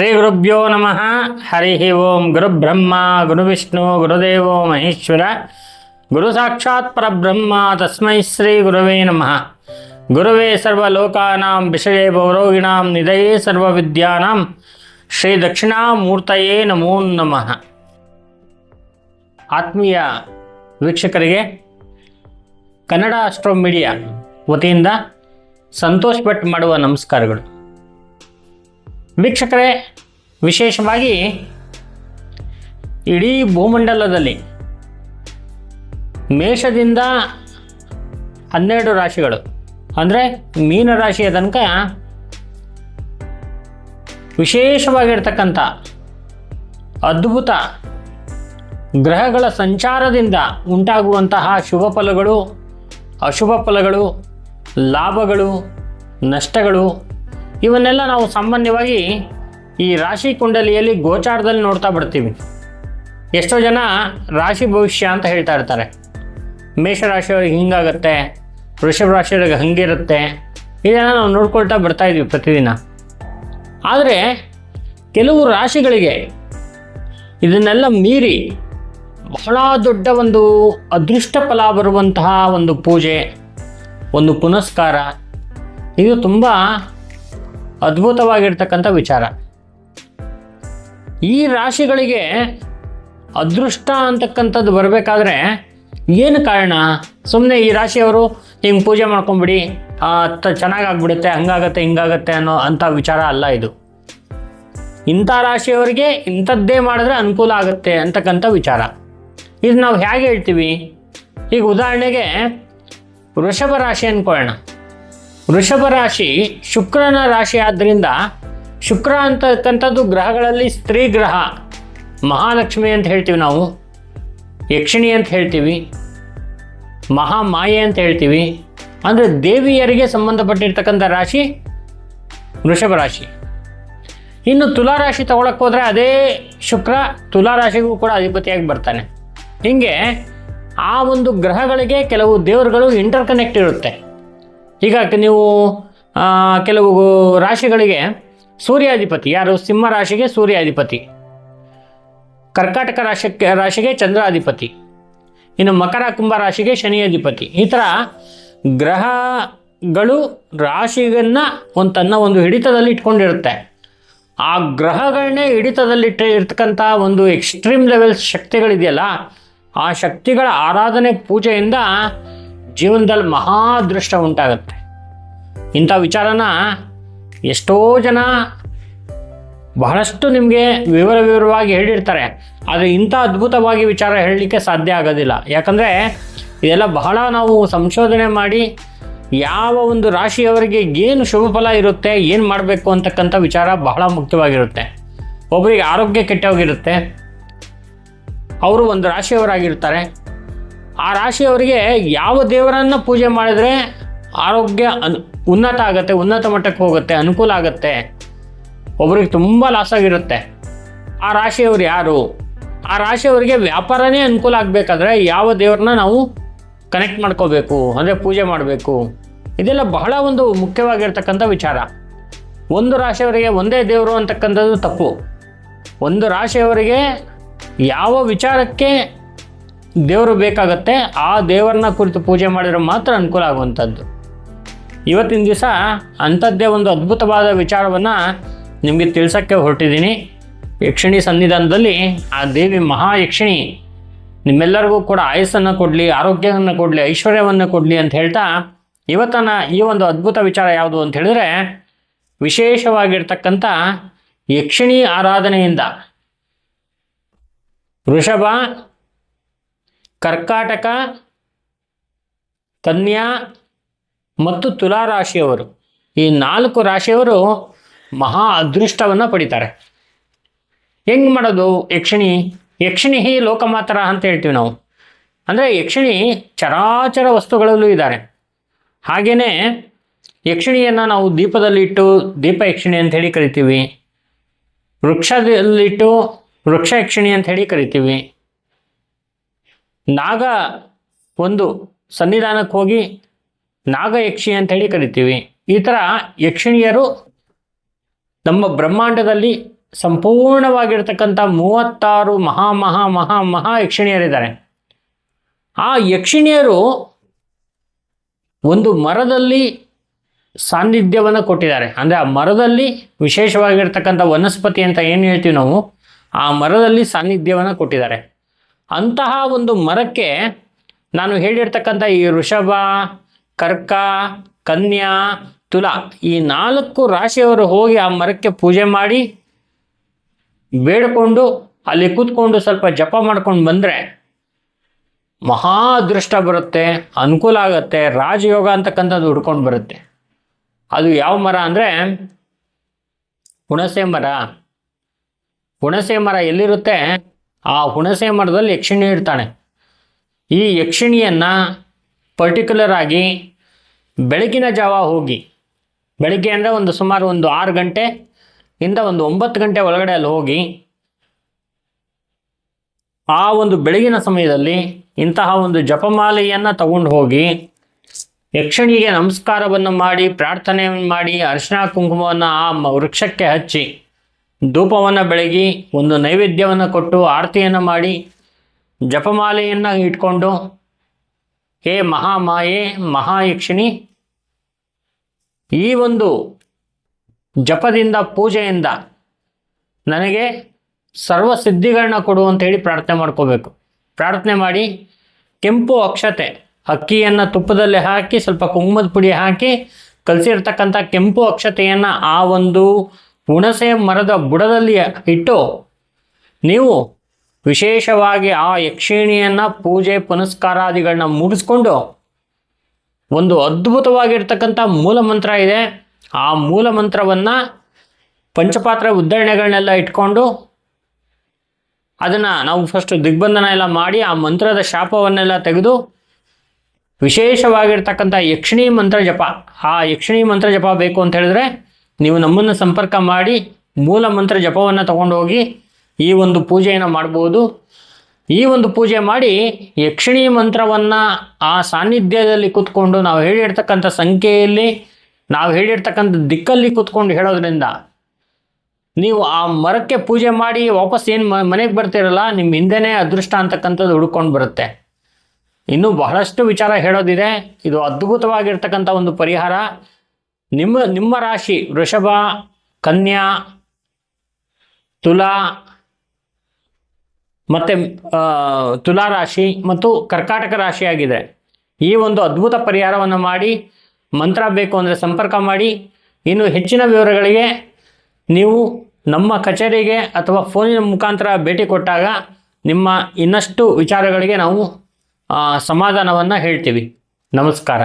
ಶ್ರೀ ಗುರುಭ್ಯೋ ನಮಃ. ಹರಿ ಓಂ ಗುರುಬ್ರಹ್ಮ ಗುರುವಿಷ್ಣು ಗುರುದೇವೋ ಮಹೇಶ್ವರ. ಗುರು ಸಾಕ್ಷಾತ್ ಪರಬ್ರಹ್ಮ, ತಸ್ಮೈ ಶ್ರೀ ಗುರುವೇ ನಮಃ. ಗುರುವೇ ಸರ್ವಲೋಕಾನಾಂ ವಿಷಯೇ ಭವರೋಗಿಣಾಂ ನಿಧಯೇ ಸರ್ವವಿದ್ಯಾನಾಂ. ಶ್ರೀ ದಕ್ಷಿಣಾಮೂರ್ತಯೇ ನಮೋ ನಮಃ. ಆತ್ಮೀಯ ವೀಕ್ಷಕರಿಗೆ, ಕನ್ನಡ ಅಸ್ಟ್ರೋ ಮೀಡಿಯಾ ವತಿಯಿಂದ ಸಂತೋಷ್ ಭಟ್ ಮಾಡುವ ನಮಸ್ಕಾರಗಳು. ವೀಕ್ಷಕರೇ, ವಿಶೇಷವಾಗಿ ಇಡೀ ಭೂಮಂಡಲದಲ್ಲಿ ಮೇಷದಿಂದ ಹನ್ನೆರಡು ರಾಶಿಗಳು, ಅಂದರೆ ಮೀನ ರಾಶಿಯ ತನಕ ವಿಶೇಷವಾಗಿರ್ತಕ್ಕಂಥ ಅದ್ಭುತ ಗ್ರಹಗಳ ಸಂಚಾರದಿಂದ ಉಂಟಾಗುವಂತಹ ಶುಭ ಫಲಗಳು, ಅಶುಭ ಫಲಗಳು, ಲಾಭಗಳು, ನಷ್ಟಗಳು ಇವನ್ನೆಲ್ಲ ನಾವು ಸಾಮಾನ್ಯವಾಗಿ ಈ ರಾಶಿ ಕುಂಡಲಿಯಲ್ಲಿ ಗೋಚಾರದಲ್ಲಿ ನೋಡ್ತಾ ಬರ್ತೀವಿ ಎಷ್ಟೋ ಜನ ರಾಶಿ ಭವಿಷ್ಯ ಅಂತ ಹೇಳ್ತಾ ಇರ್ತಾರೆ. ಮೇಷರಾಶಿಯವ್ರಿಗೆ ಹಿಂಗಾಗತ್ತೆ ವೃಷಭ ರಾಶಿಯವ್ರಿಗೆ ಹಂಗಿರುತ್ತೆ, ಇದೆಲ್ಲ ನಾವು ನೋಡ್ಕೊಳ್ತಾ ಬರ್ತಾ ಇದ್ದೀವಿ ಪ್ರತಿದಿನ. ಆದರೆ ಕೆಲವು ರಾಶಿಗಳಿಗೆ ಇದನ್ನೆಲ್ಲ ಮೀರಿ ಬಹಳ ದೊಡ್ಡ ಒಂದು ಅದೃಷ್ಟ ಫಲ ಬರುವಂತಹ ಒಂದು ಪೂಜೆ, ಒಂದು ಪುನಸ್ಕಾರ, ಇದು ತುಂಬ ಅದ್ಭುತವಾಗಿರ್ತಕ್ಕಂಥ ವಿಚಾರ. ಈ ರಾಶಿಗಳಿಗೆ ಅದೃಷ್ಟ ಅಂತಕ್ಕಂಥದ್ದು ಬರಬೇಕಾದ್ರೆ ಏನು ಕಾರಣ? ಸುಮ್ಮನೆ ಈ ರಾಶಿಯವರು ಹಿಂಗೆ ಪೂಜೆ ಮಾಡ್ಕೊಂಬಿಡಿ ಚೆನ್ನಾಗಿ ಚೆನ್ನಾಗಾಗ್ಬಿಡುತ್ತೆ, ಹಂಗಾಗತ್ತೆ, ಹಿಂಗಾಗತ್ತೆ ಅನ್ನೋ ಅಂಥ ವಿಚಾರ ಅಲ್ಲ ಇದು. ಇಂಥ ರಾಶಿಯವರಿಗೆ ಇಂಥದ್ದೇ ಮಾಡಿದ್ರೆ ಅನುಕೂಲ ಆಗುತ್ತೆ ಅಂತಕ್ಕಂಥ ವಿಚಾರ. ಇದು ನಾವು ಹೇಗೆ ಹೇಳ್ತೀವಿ? ಈಗ ಉದಾಹರಣೆಗೆ ವೃಷಭ ರಾಶಿ ಅಂದ್ಕೊಳ್ಳೋಣ ವೃಷಭ ರಾಶಿ ಶುಕ್ರನ ರಾಶಿ ಆದ್ದರಿಂದ ಶುಕ್ರ ಅಂತಕ್ಕಂಥದ್ದು ಗ್ರಹಗಳಲ್ಲಿ ಸ್ತ್ರೀ ಗ್ರಹ, ಮಹಾಲಕ್ಷ್ಮಿ ಅಂತ ಹೇಳ್ತೀವಿ ನಾವು, ಯಕ್ಷಿಣಿ ಅಂತ ಹೇಳ್ತೀವಿ, ಮಹಾಮಾಯೆ ಅಂತ ಹೇಳ್ತೀವಿ. ಅಂದರೆ ದೇವಿಯರಿಗೆ ಸಂಬಂಧಪಟ್ಟಿರ್ತಕ್ಕಂಥ ರಾಶಿ ವೃಷಭ ರಾಶಿ. ಇನ್ನು ತುಲಾ ರಾಶಿ ತಗೊಳಕ್ಕೆ ಹೋದರೆ ಅದೇ ಶುಕ್ರ, ತುಲಾ ರಾಶಿಗೂ ಕೂಡ ಅಧಿಪತಿಯಾಗಿ ಬರ್ತಾನೆ. ಹೀಗೆ ಆ ಒಂದು ಗ್ರಹಗಳಿಗೆ ಕೆಲವು ದೇವರುಗಳು ಇಂಟರ್ ಕನೆಕ್ಟ್ ಇರುತ್ತೆ. ಈಗ ನೀವು ಕೆಲವು ರಾಶಿಗಳಿಗೆ ಸೂರ್ಯಾಧಿಪತಿ, ಯಾರು ಸಿಂಹ ರಾಶಿಗೆ ಸೂರ್ಯಾಧಿಪತಿ, ಕರ್ಕಾಟಕ ರಾಶಿಗೆ ರಾಶಿಗೆ ಚಂದ್ರಾಧಿಪತಿ, ಇನ್ನು ಮಕರ ಕುಂಭ ರಾಶಿಗೆ ಶನಿಯಾಧಿಪತಿ, ಈ ಥರ ಗ್ರಹಗಳು ರಾಶಿಯನ್ನು ಒಂದು ತನ್ನ ಒಂದು ಹಿಡಿತದಲ್ಲಿ ಇಟ್ಕೊಂಡಿರುತ್ತೆ. ಆ ಗ್ರಹಗಳನ್ನೇ ಹಿಡಿತದಲ್ಲಿಟ್ಟ ಇರ್ತಕ್ಕಂಥ ಒಂದು ಎಕ್ಸ್ಟ್ರೀಮ್ ಲೆವೆಲ್ ಶಕ್ತಿಗಳಿದೆಯಲ್ಲ, ಆ ಶಕ್ತಿಗಳ ಆರಾಧನೆ ಪೂಜೆಯಿಂದ ಜೀವನದಲ್ಲಿ ಮಹಾದೃಷ್ಟ ಉಂಟಾಗುತ್ತೆ. ಇಂಥ ವಿಚಾರನ ಎಷ್ಟೋ ಜನ ಬಹಳಷ್ಟು ನಿಮಗೆ ವಿವರ ವಿವರವಾಗಿ ಹೇಳಿರ್ತಾರೆ. ಆದರೆ ಇಂಥ ಅದ್ಭುತವಾಗಿ ವಿಚಾರ ಹೇಳಲಿಕ್ಕೆ ಸಾಧ್ಯ ಆಗೋದಿಲ್ಲ. ಯಾಕಂದರೆ ಇದೆಲ್ಲ ಬಹಳ ನಾವು ಸಂಶೋಧನೆ ಮಾಡಿ ಯಾವ ಒಂದು ರಾಶಿಯವರಿಗೆ ಏನು ಶುಭ ಫಲ ಇರುತ್ತೆ, ಏನು ಮಾಡಬೇಕು ಅಂತಕ್ಕಂಥ ವಿಚಾರ ಬಹಳ ಮುಖ್ಯವಾಗಿರುತ್ತೆ. ಒಬ್ಬರಿಗೆ ಆರೋಗ್ಯ ಕೆಟ್ಟವಾಗಿರುತ್ತೆ ಅವರು ಒಂದು ರಾಶಿಯವರಾಗಿರ್ತಾರೆ. ಆ ರಾಶಿಯವರಿಗೆ ಯಾವ ದೇವರನ್ನು ಪೂಜೆ ಮಾಡಿದರೆ ಆರೋಗ್ಯ ಅನ್, ಉನ್ನತ ಆಗುತ್ತೆ, ಉನ್ನತ ಮಟ್ಟಕ್ಕೆ ಹೋಗುತ್ತೆ, ಅನುಕೂಲ ಆಗುತ್ತೆ, ಒಬ್ರಿಗೆ ತುಂಬ ಲಾಸ್ ಆಗಿರುತ್ತೆ. ಆ ರಾಶಿಯವರು ಯಾರು? ಆ ರಾಶಿಯವರಿಗೆ ವ್ಯಾಪಾರನೇ ಅನುಕೂಲ ಆಗಬೇಕಾದ್ರೆ ಯಾವ ದೇವ್ರನ್ನ ನಾವು ಕನೆಕ್ಟ್ ಮಾಡ್ಕೋಬೇಕು, ಅಂದರೆ ಪೂಜೆ ಮಾಡಬೇಕು. ಇದೆಲ್ಲ ಬಹಳ ಒಂದು ಮುಖ್ಯವಾಗಿರ್ತಕ್ಕಂಥ ವಿಚಾರ. ಒಂದು ರಾಶಿಯವರಿಗೆ ಒಂದೇ ದೇವರು ಅಂತಕ್ಕಂಥದ್ದು ತಪ್ಪು. ಒಂದು ರಾಶಿಯವರಿಗೆ ಯಾವ ವಿಚಾರಕ್ಕೆ ದೇವರು ಬೇಕಾಗತ್ತೆ, ಆ ದೇವರನ್ನ ಕುರಿತು ಪೂಜೆ ಮಾಡಿದ್ರೆ ಮಾತ್ರ ಅನುಕೂಲ ಆಗುವಂಥದ್ದು. ಇವತ್ತಿನ ದಿವಸ ಅಂಥದ್ದೇ ಒಂದು ಅದ್ಭುತವಾದ ವಿಚಾರವನ್ನು ನಿಮಗೆ ತಿಳಿಸೋಕ್ಕೆ ಹೊರಟಿದ್ದೀನಿ. ಯಕ್ಷಿಣಿ ಸನ್ನಿಧಾನದಲ್ಲಿ ಆ ದೇವಿ ಮಹಾಯಕ್ಷಿಣಿ ನಿಮ್ಮೆಲ್ಲರಿಗೂ ಕೂಡ ಆಯಸ್ಸನ್ನು ಕೊಡಲಿ, ಆರೋಗ್ಯವನ್ನು ಕೊಡಲಿ, ಐಶ್ವರ್ಯವನ್ನು ಕೊಡಲಿ ಅಂತ ಹೇಳ್ತಾ ಇವತ್ತನ ಈ ಒಂದು ಅದ್ಭುತ ವಿಚಾರ ಯಾವುದು ಅಂತ ಹೇಳಿದ್ರೆ ವಿಶೇಷವಾಗಿರ್ತಕ್ಕಂಥ ಯಕ್ಷಿಣಿ ಆರಾಧನೆಯಿಂದ. ವೃಷಭ ಕರ್ಕಾಟಕ, ಕನ್ಯಾ ಮತ್ತು ತುಲಾ ರಾಶಿಯವರು. ಈ ನಾಲ್ಕು ರಾಶಿಯವರು ಮಹಾ ಅದೃಷ್ಟವನ್ನು ಪಡಿತಾರೆ. ಹೆಂಗೆ ಮಾಡೋದು? ಯಕ್ಷಿಣಿ ಯಕ್ಷಿಣಿ ಲೋಕಮಾತರ ಅಂತ ಹೇಳ್ತೀವಿ ನಾವು. ಅಂದರೆ ಯಕ್ಷಿಣಿ ಚರಾಚರ ವಸ್ತುಗಳಲ್ಲೂ ಇದ್ದಾರೆ. ಹಾಗೆಯೇ ಯಕ್ಷಿಣಿಯನ್ನು ನಾವು ದೀಪದಲ್ಲಿಟ್ಟು, ದೀಪ ಯಕ್ಷಿಣಿ ಅಂತ ಹೇಳಿ ಕರಿತೀವಿ. ವೃಕ್ಷದಲ್ಲಿಟ್ಟು ವೃಕ್ಷ ಯಕ್ಷಿಣಿ ಅಂತ ಹೇಳಿ ಕರಿತೀವಿ. ನಾಗ ಒಂದು ಸನ್ನಿಧಾನಕ್ಕೆ ಹೋಗಿ ನಾಗಯಕ್ಷಿ ಅಂತೇಳಿ ಕರಿತೀವಿ. ಈ ಥರ ಯಕ್ಷಿಣಿಯರು ನಮ್ಮ ಬ್ರಹ್ಮಾಂಡದಲ್ಲಿ ಸಂಪೂರ್ಣವಾಗಿರ್ತಕ್ಕಂಥ ಮೂವತ್ತಾರು ಮಹಾ ಮಹಾ ಮಹಾ ಮಹಾ ಯಕ್ಷಿಣಿಯರಿದ್ದಾರೆ. ಆ ಯಕ್ಷಿಣಿಯರು ಒಂದು ಮರದಲ್ಲಿ ಸಾನ್ನಿಧ್ಯವನ್ನು ಕೊಟ್ಟಿದ್ದಾರೆ. ಅಂದರೆ ಆ ಮರದಲ್ಲಿ ವಿಶೇಷವಾಗಿರ್ತಕ್ಕಂಥ ವನಸ್ಪತಿ ಅಂತ ಏನು ಹೇಳ್ತೀವಿ ನಾವು? ಆ ಮರದಲ್ಲಿ ಸಾನ್ನಿಧ್ಯವನ್ನು ಕೊಟ್ಟಿದ್ದಾರೆ. ಅಂತಹ ಒಂದು ಮರಕ್ಕೆ ನಾನು ಹೇಳಿರ್ತಕ್ಕಂಥ ಈ ವೃಷಭ, ಕರ್ಕ, ಕನ್ಯಾ, ತುಲಾ ಈ ನಾಲ್ಕು ರಾಶಿಯವರು ಹೋಗಿ ಆ ಮರಕ್ಕೆ ಪೂಜೆ ಮಾಡಿ ಬೇಡಿಕೊಂಡು ಅಲ್ಲಿ ಕೂತ್ಕೊಂಡು ಸ್ವಲ್ಪ ಜಪ ಮಾಡ್ಕೊಂಡು ಬಂದರೆ ಮಹಾ ಅದೃಷ್ಟ ಬರುತ್ತೆ, ಅನುಕೂಲ ಆಗುತ್ತೆ, ರಾಜಯೋಗ ಅಂತಕ್ಕಂಥದ್ದು ಹುಡ್ಕೊಂಡು ಬರುತ್ತೆ. ಅದು ಯಾವ ಮರ ಅಂದರೆ ಹುಣಸೆ ಮರ. ಹುಣಸೆ ಮರ ಎಲ್ಲಿರುತ್ತೆ? ಆ ಹುಣಸೆ ಮರದಲ್ಲಿ ಯಕ್ಷಿಣಿ ಇರ್ತಾನೆ. ಈ ಯಕ್ಷಿಣಿಯನ್ನು ಪರ್ಟಿಕ್ಯುಲರ್ ಆಗಿ ಬೆಳಗಿನ ಜಾವ ಹೋಗಿ, ಬೆಳಗ್ಗೆ ಅಂದರೆ ಒಂದು ಸುಮಾರು ಒಂದು ಆರು ಗಂಟೆ ಇಂದ ಒಂದು ಒಂಬತ್ತು ಗಂಟೆ ಒಳಗಡೆ ಅಲ್ಲಿ ಹೋಗಿ, ಆ ಒಂದು ಬೆಳಗಿನ ಸಮಯದಲ್ಲಿ ಇಂತಹ ಒಂದು ಜಪಮಾಲೆಯನ್ನು ತಗೊಂಡು ಹೋಗಿ, ಯಕ್ಷಣಿಗೆ ನಮಸ್ಕಾರವನ್ನು ಮಾಡಿ, ಪ್ರಾರ್ಥನೆಯನ್ನು ಮಾಡಿ ಅರಿಶಿಣ ಕುಂಕುಮವನ್ನು ಆ ವೃಕ್ಷಕ್ಕೆ ಹಚ್ಚಿ ಧೂಪವನ್ನು ಬೆಳಗಿ ಒಂದು ನೈವೇದ್ಯವನ್ನು ಕೊಟ್ಟು ಆರತಿಯನ್ನು ಮಾಡಿ ಜಪಮಾಲೆಯನ್ನು ಇಟ್ಕೊಂಡು, ಹೇ ಮಹಾಮಾಯೆ, ಮಹಾಯಕ್ಷಿಣಿ, ಈ ಒಂದು ಜಪದಿಂದ, ಪೂಜೆಯಿಂದ ನನಗೆ ಸರ್ವ ಸಿದ್ಧಿಗಳನ್ನ ಕೊಡು ಅಂತ ಹೇಳಿ ಪ್ರಾರ್ಥನೆ ಮಾಡ್ಕೋಬೇಕು. ಪ್ರಾರ್ಥನೆ ಮಾಡಿ ಕೆಂಪು ಅಕ್ಷತೆ, ಅಕ್ಕಿಯನ್ನು ತುಪ್ಪದಲ್ಲಿ ಹಾಕಿ, ಸ್ವಲ್ಪ ಕುಂಕುಮದ ಪುಡಿ ಹಾಕಿ, ಕಲಸಿರ್ತಕ್ಕಂಥ ಕೆಂಪು ಅಕ್ಷತೆಯನ್ನು ಆ ಒಂದು ಹುಣಸೆ ಮರದ ಬುಡದಲ್ಲಿ ಇಟ್ಟು ನೀವು ವಿಶೇಷವಾಗಿ ಆ ಯಕ್ಷಿಣಿಯನ್ನು ಪೂಜೆ ಪುನಸ್ಕಾರಾದಿಗಳನ್ನ ಮುಗಿಸ್ಕೊಂಡು ಒಂದು ಅದ್ಭುತವಾಗಿರ್ತಕ್ಕಂಥ ಮೂಲ ಮಂತ್ರ ಇದೆ. ಆ ಮೂಲ ಮಂತ್ರವನ್ನು ಪಂಚಪಾತ್ರ ಉದ್ದರಣೆಗಳನ್ನೆಲ್ಲ ಇಟ್ಕೊಂಡು ಅದನ್ನು ನಾವು ಫಸ್ಟ್ ದಿಗ್ಬಂಧನ ಎಲ್ಲ ಮಾಡಿ ಆ ಮಂತ್ರದ ಶಾಪವನ್ನೆಲ್ಲ ತೆಗೆದು ವಿಶೇಷವಾಗಿರ್ತಕ್ಕಂಥ ಯಕ್ಷಿಣಿ ಮಂತ್ರ ಜಪ. ಆ ಯಕ್ಷಿಣಿ ಮಂತ್ರ ಜಪ ಬೇಕು ಅಂತ ಹೇಳಿದ್ರೆ ನೀವು ನಮ್ಮನ್ನು ಸಂಪರ್ಕ ಮಾಡಿ ಮೂಲ ಮಂತ್ರ ಜಪವನ್ನು ತಗೊಂಡು ಹೋಗಿ ಈ ಒಂದು ಪೂಜೆಯನ್ನು ಮಾಡ್ಬೋದು. ಈ ಒಂದು ಪೂಜೆ ಮಾಡಿ ಯಕ್ಷಿಣಿ ಮಂತ್ರವನ್ನು ಆ ಸಾನ್ನಿಧ್ಯದಲ್ಲಿ ಕೂತ್ಕೊಂಡು ನಾವು ಹೇಳಿರ್ತಕ್ಕಂಥ ಸಂಖ್ಯೆಯಲ್ಲಿ, ನಾವು ಹೇಳಿರ್ತಕ್ಕಂಥ ದಿಕ್ಕಲ್ಲಿ ಕೂತ್ಕೊಂಡು ಹೇಳೋದ್ರಿಂದ ನೀವು ಆ ಮರಕ್ಕೆ ಪೂಜೆ ಮಾಡಿ ವಾಪಸ್ ಏನು ಮನೆಗೆ ಬರ್ತಿರಲ್ಲ ನಿಮ್ಮ ಹಿಂದೆನೇ ಅದೃಷ್ಟ ಅಂತಕ್ಕಂಥದ್ದು ಹುಡ್ಕೊಂಡು ಬರುತ್ತೆ. ಇನ್ನೂ ಬಹಳಷ್ಟು ವಿಚಾರ ಹೇಳೋದಿದೆ. ಇದು ಅದ್ಭುತವಾಗಿರ್ತಕ್ಕಂಥ ಒಂದು ಪರಿಹಾರ. ನಿಮ್ಮ ನಿಮ್ಮ ರಾಶಿ, ವೃಷಭ, ಕನ್ಯಾ, ತುಲಾ, ಮತ್ತು ತುಲಾ ರಾಶಿ ಮತ್ತು ಕರ್ಕಾಟಕ ರಾಶಿಯಾಗಿದೆ ಈ ಒಂದು ಅದ್ಭುತ ಪರಿಹಾರವನ್ನು ಮಾಡಿ, ಮಂತ್ರ ಬೇಕು ಅಂದರೆ ಸಂಪರ್ಕ ಮಾಡಿ, ಇನ್ನು ಹೆಚ್ಚಿನ ವಿವರಗಳಿಗೆ ನೀವು ನಮ್ಮ ಕಚೇರಿಗೆ ಅಥವಾ ಫೋನಿನ ಮುಖಾಂತರ ಭೇಟಿ ಕೊಟ್ಟಾಗ ನಿಮ್ಮ ಇನ್ನಷ್ಟು ವಿಚಾರಗಳಿಗೆ ನಾವು ಸಮಾಧಾನವನ್ನು ಹೇಳ್ತೀವಿ. ನಮಸ್ಕಾರ.